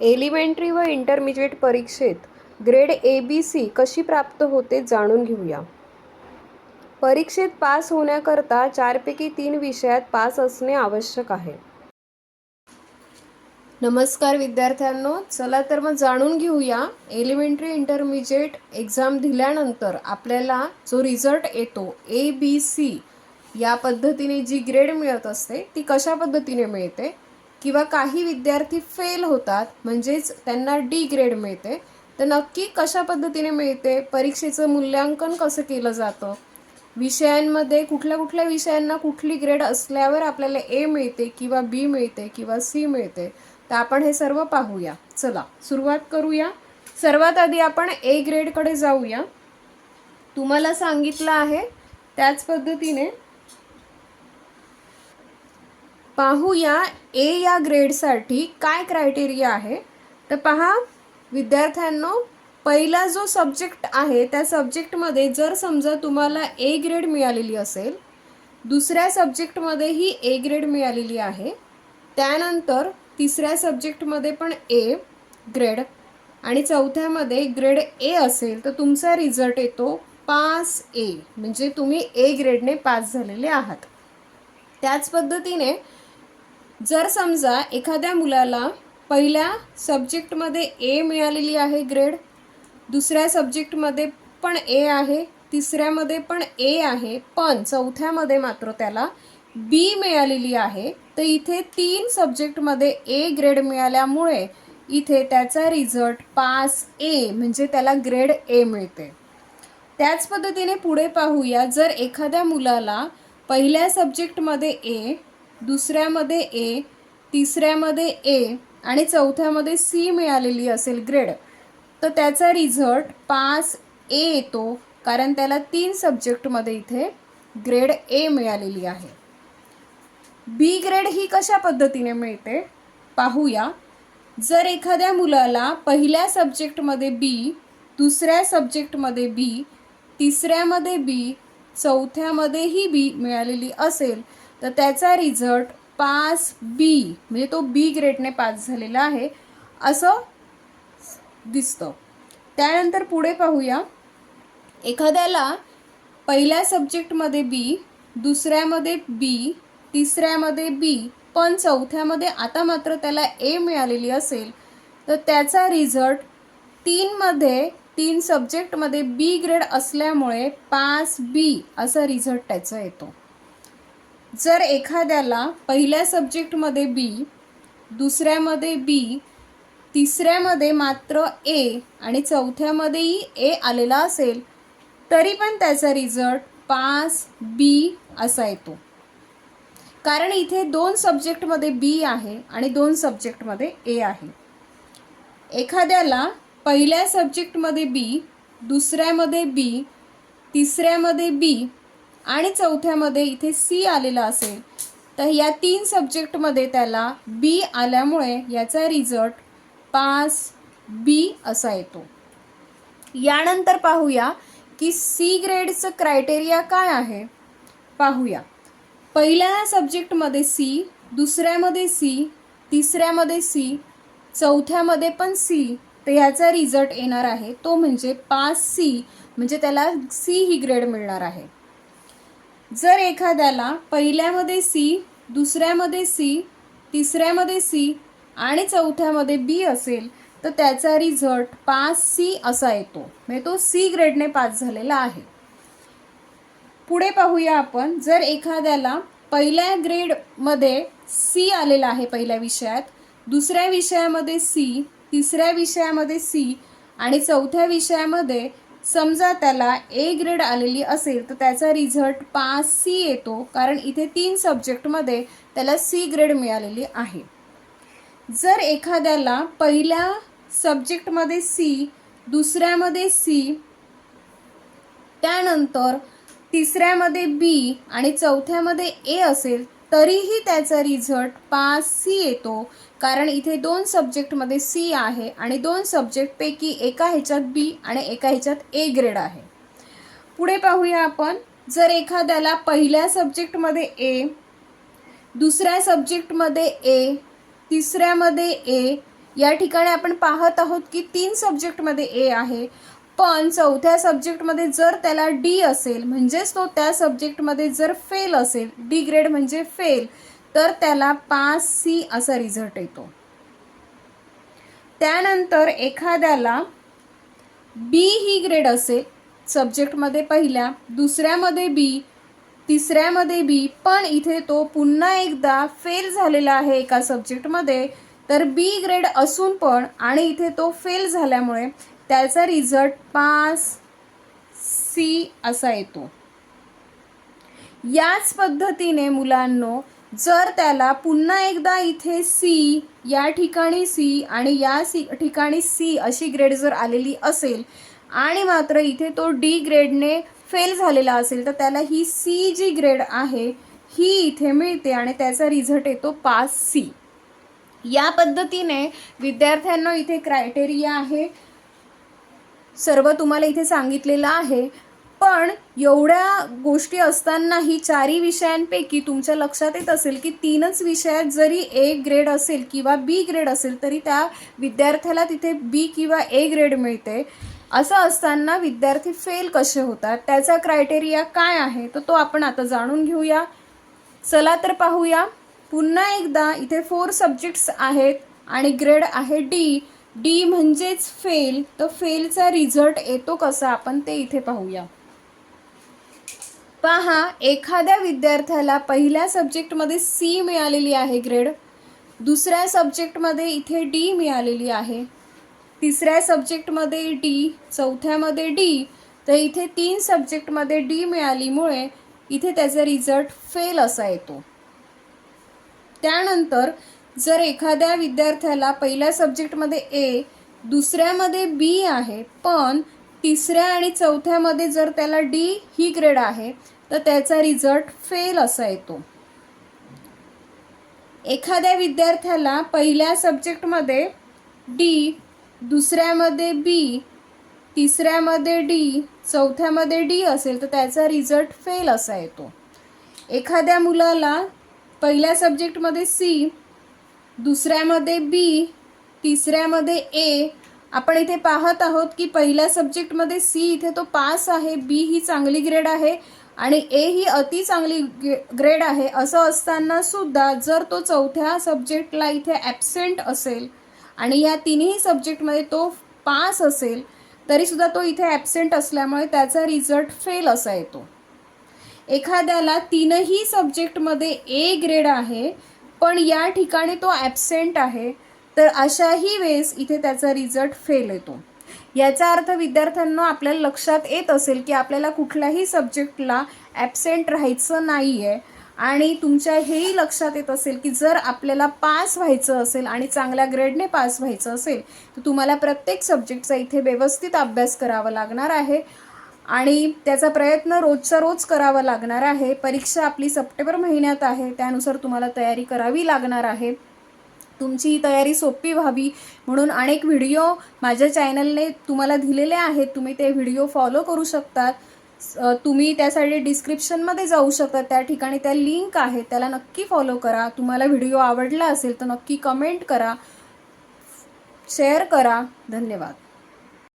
Elementary व intermediate परीक्षेत grade A B C कशी प्राप्त होते जाणून घेऊया. परीक्षेत पास होण्याकरता चारपैकी तीन विषयात पास असणे आवश्यक आहे. नमस्कार विद्यार्थ्यांनो चला तर मग जाणून घेऊया. एलिमेंटरी इंटरमिजिएट एक्झाम दिल्यानंतर आपल्याला जो रिझल्ट येतो ए बी सी या पद्धतीने जी ग्रेड मिळत असते ती कशा पद्धतीने मिळते? किंवा काही विद्यार्थी फेल होतात म्हणजेच त्यांना डी ग्रेड मिळते तर नक्की कशा पद्धतीने मिळते परीक्षेचं मूल्यांकन कसं केलं जातं? विषयांमध्ये कुठल्या कुठल्या विषयांना कुठली ग्रेड असल्यावर आपल्याला ए मिळते किंवा बी मिळते किंवा सी मिळते तर आपण हे सर्व पाहूया. चला सुरुवात करूया. सर्वात आधी आपण ए ग्रेडकडे जाऊया. तुम्हाला सांगितलं आहे त्याच पद्धतीने पाहूया ए या ग्रेडसाठी काय क्रायटेरिया आहे. तर पहा विद्यार्थ्यांनो पहिला जो सब्जेक्ट आहे त्या सब्जेक्टमध्ये जर समजा तुम्हाला ए ग्रेड मिळालेली असेल दुसऱ्या सब्जेक्टमध्येही ए ग्रेड मिळालेली आहे. त्यानंतर तिसऱ्या सब्जेक्टमध्ये पण ए ग्रेड आणि चौथ्यामध्ये ग्रेड ए असेल तर तुमचा रिझल्ट येतो पास ए म्हणजे तुम्ही ए ग्रेडने पास झालेले आहात. त्याच पद्धतीने जर समजा एखाद्या मुलाला पहिल्या सब्जेक्टमध्ये ए मिळालेली आहे ग्रेड दुसऱ्या सब्जेक्टमध्ये पण ए आहे तिसऱ्यामध्ये पण ए आहे पण चौथ्यामध्ये मात्र त्याला बी मिळालेली आहे तर इथे तीन सब्जेक्टमध्ये ए ग्रेड मिळाल्यामुळे इथे त्याचा रिझल्ट पास ए म्हणजे त्याला ग्रेड ए मिळते. त्याच पद्धतीने पुढे पाहूया जर एखाद्या मुलाला पहिल्या सब्जेक्टमध्ये ए दुसऱ्यामध्ये ए तिसऱ्यामध्ये ए आणि चौथ्यामध्ये सी मिळालेली असेल ग्रेड. तर त्याचा रिझल्ट पास ए येतो कारण त्याला तीन सब्जेक्टमध्ये इथे ग्रेड ए मिळालेली आहे. बी ग्रेड ही कशा पद्धतीने मिळते? पाहूया. जर एखाद्या मुलाला पहिल्या सब्जेक्टमध्ये बी दुसऱ्या सब्जेक्टमध्ये बी तिसऱ्यामध्ये बी चौथ्यामध्येही बी मिळालेली असेल तर त्याचा रिझल्ट पास बी म्हणजे तो बी ग्रेडने पास झालेला आहे असं दिसतं. त्यानंतर पुढे पाहूया. एखाद्याला पहिल्या सब्जेक्टमध्ये बी दुसऱ्यामध्ये बी तिसऱ्यामध्ये बी पण चौथ्यामध्ये आता मात्र त्याला ए मिळालेली असेल तर त्याचा रिझल्ट तीनमध्ये तीन सब्जेक्टमध्ये बी ग्रेड असल्यामुळे पास बी असा रिझल्ट त्याचा येतो. जर एखाद्याला पहिल्या सब्जेक्टमध्ये बी दुसऱ्यामध्ये बी तिसऱ्यामध्ये मात्र ए आणि चौथ्यामध्येही ए आलेला असेल तरी पण त्याचा रिझल्ट पास बी असा येतो. कारण इथे दोन सब्जेक्टमध्ये बी आहे आणि दोन सब्जेक्टमध्ये ए आहे. एखाद्याला पहिल्या सब्जेक्टमध्ये बी दुसऱ्यामध्ये बी तिसऱ्यामध्ये बी आणि चौथ्यामध्ये इथे सी आलेला असेल तर या तीन सब्जेक्टमध्ये त्याला बी आल्यामुळे याचा रिझल्ट पास बी असा येतो. यानंतर पाहूया की सी ग्रेडचं क्रायटेरिया काय आहे. पाहूया. पहिल्या सब्जेक्टमध्ये सी दुसऱ्यामध्ये सी तिसऱ्यामध्ये सी चौथ्यामध्ये पण सी तर ह्याचा रिझल्ट येणार आहे. तो म्हणजे पास सी म्हणजे त्याला सी ही ग्रेड मिळणार आहे. जर एखाद्याला पहिल्यामध्ये सी दुसऱ्यामध्ये सी तिसऱ्यामध्ये सी आणि चौथ्यामध्ये बी असेल तर त्याचा रिझल्ट पास सी असा येतो. म्हणजे तो सी ग्रेडने पास झालेला आहे. पुढे पाहूया आपण जर एखाद्याला पहिल्या ग्रेडमध्ये सी आलेला आहे पहिल्या विषयात दुसऱ्या विषयामध्ये सी तिसऱ्या विषयामध्ये सी आणि चौथ्या विषयामध्ये समजा त्याला ए ग्रेड आलेली असेल तर त्याचा रिझल्ट पास सी येतो कारण इथे तीन सब्जेक्टमध्ये त्याला सी ग्रेड मिळालेली आहे. जर एखाद्याला पहिल्या सब्जेक्टमध्ये सी दुसऱ्यामध्ये सी त्यानंतर तिसऱ्यामध्ये बी आणि चौथ्यामध्ये ए असेल तरीही त्याचा रिझल्ट पास सी येतो. कारण इथे दोन सब्जेक्टमध्ये सी आहे आणि दोन सब्जेक्टपैकी एका ह्याच्यात बी आणि एका ह्याच्यात ए ग्रेड आहे. पुढे पाहूया आपण. जर एखाद्याला पहिल्या सब्जेक्टमध्ये ए दुसऱ्या सब्जेक्टमध्ये ए तिसऱ्यामध्ये ए या ठिकाणी आपण पाहत आहोत की तीन सब्जेक्टमध्ये ए आहे. पण चौथ्या सब्जेक्टमध्ये जर त्याला डी असेल म्हणजेच तो त्या सब्जेक्टमध्ये जर फेल असेल डी ग्रेड म्हणजे फेल तर त्याला पास सी असा रिझल्ट येतो. त्यानंतर एखाद्याला बी ही ग्रेड असेल सब्जेक्टमध्ये पहिल्या दुसऱ्यामध्ये बी तिसऱ्यामध्ये बी पण इथे तो पुन्हा एकदा फेल झालेला आहे एका सब्जेक्टमध्ये तर बी ग्रेड असून पण आणि इथे तो फेल झाल्यामुळे त्याचा रिझल्ट पास सी असा येतो. याच पद्धतीने मुलांनो जर त्याला पुन्हा एकदा इथे सी या ठिकाणी सी आणि या सी ठिकाणी सी अशी ग्रेड जर आलेली असेल आणि मात्र इथे तो डी ग्रेडने फेल झालेला असेल तर त्याला ही सी जी ग्रेड आहे ही इथे मिळते आणि त्याचा रिझल्ट येतो पास सी. या पद्धतीने विद्यार्थ्यांना इथे क्रायटेरिया आहे. सर्व तुम्हाला इथे सांगितलेलं आहे. पण एवढ्या गोष्टी असतानाही चारही विषयांपैकी तुमच्या लक्षात येत असेल की तीनच विषयात जरी ए ग्रेड असेल किंवा बी ग्रेड असेल तरी त्या विद्यार्थ्याला तिथे बी किंवा ए ग्रेड मिळते. असं असताना विद्यार्थी फेल कसे होतात? त्याचा क्रायटेरिया काय आहे? तर तो आपण आता जाणून घेऊया. चला तर पाहूया. पुन्हा एकदा इथे फोर सब्जेक्ट्स आहेत आणि ग्रेड आहे डी डी म्हणजेच फेल तर फेलचा रिझल्ट येतो कसा? आपण ते इथे पाहूया. पहा एखाद्या विद्यार्थ्याला पहिल्या सब्जेक्टमध्ये सी मिळालेली आहे ग्रेड दुसऱ्या सब्जेक्टमध्ये इथे डी मिळालेली आहे. तिसऱ्या सब्जेक्टमध्ये डी चौथ्यामध्ये डी तर इथे तीन सब्जेक्टमध्ये डी मिळालीमुळे इथे त्याचा रिझल्ट फेल असा येतो. त्यानंतर जर एखाद्या विद्यार्थ्याला पहिल्या सब्जेक्टमध्ये ए दुसऱ्यामध्ये बी आहे पण तिसऱ्या आणि चौथ्यामध्ये जर त्याला डी ही ग्रेड आहे तर त्याचा रिझल्ट फेल असा येतो. एखाद्या विद्यार्थ्याला पहिल्या सब्जेक्टमध्ये डी दुसऱ्यामध्ये बी तिसऱ्यामध्ये डी चौथ्यामध्ये डी असेल तर त्याचा रिझल्ट फेल असा येतो. एखाद्या मुलाला पहिल्या सब्जेक्टमध्ये सी दुसऱ्यामध्ये बी तिसऱ्यामध्ये ए आपण इथे पाहत आहोत की पहिल्या सब्जेक्टमध्ये सी इथे तो पास आहे बी ही चांगली ग्रेड आहे आणि ए ही अति चांगली ग्रेड आहे. असं असताना सुद्धा जर तो चौथ्या सब्जेक्टला इथे ॲबसेंट असेल आणि या तिन्ही सब्जेक्टमध्ये तो पास असेल तरीसुद्धा तो इथे ॲबसेंट असल्यामुळे त्याचा रिझल्ट फेल असा येतो. एखाद्याला तीनही सब्जेक्टमध्ये ए ग्रेड आहे पण या ठिकाणी तो ॲबसेंट आहे तर अशाही वेळेस इथे त्याचा रिझल्ट फेल येतो. याचा अर्थ विद्यार्थ्यांना आपल्याला लक्षात येत असेल की आपल्याला कुठल्याही सब्जेक्टला ॲबसेंट राहायचं नाही आहे आणि तुमच्या हेही लक्षात येत असेल की जर आपल्याला पास व्हायचं असेल आणि चांगल्या ग्रेडने पास व्हायचं असेल तर तुम्हाला प्रत्येक सब्जेक्टचा इथे व्यवस्थित अभ्यास करावा लागणार आहे. आणि त्याचा प्रयत्न रोजचा रोज करावा लागणार आहे. परीक्षा आपली सप्टेंबर महिन्यात आहे. त्यानुसार तुम्हाला तयारी करावी लागणार आहे. तुमची तयारी सोपी व्हावी म्हणून अनेक व्हिडिओ माझ्या चॅनलने तुम्हाला दिलेले आहेत. तुम्ही ते व्हिडिओ फॉलो करू शकतात. तुम्ही त्यासाठी डिस्क्रिप्शनमध्ये जाऊ शकता त्या ठिकाणी त्या लिंक आहे त्याला नक्की फॉलो करा. तुम्हाला व्हिडिओ आवडला असेल तर नक्की कमेंट करा. शेअर करा. धन्यवाद.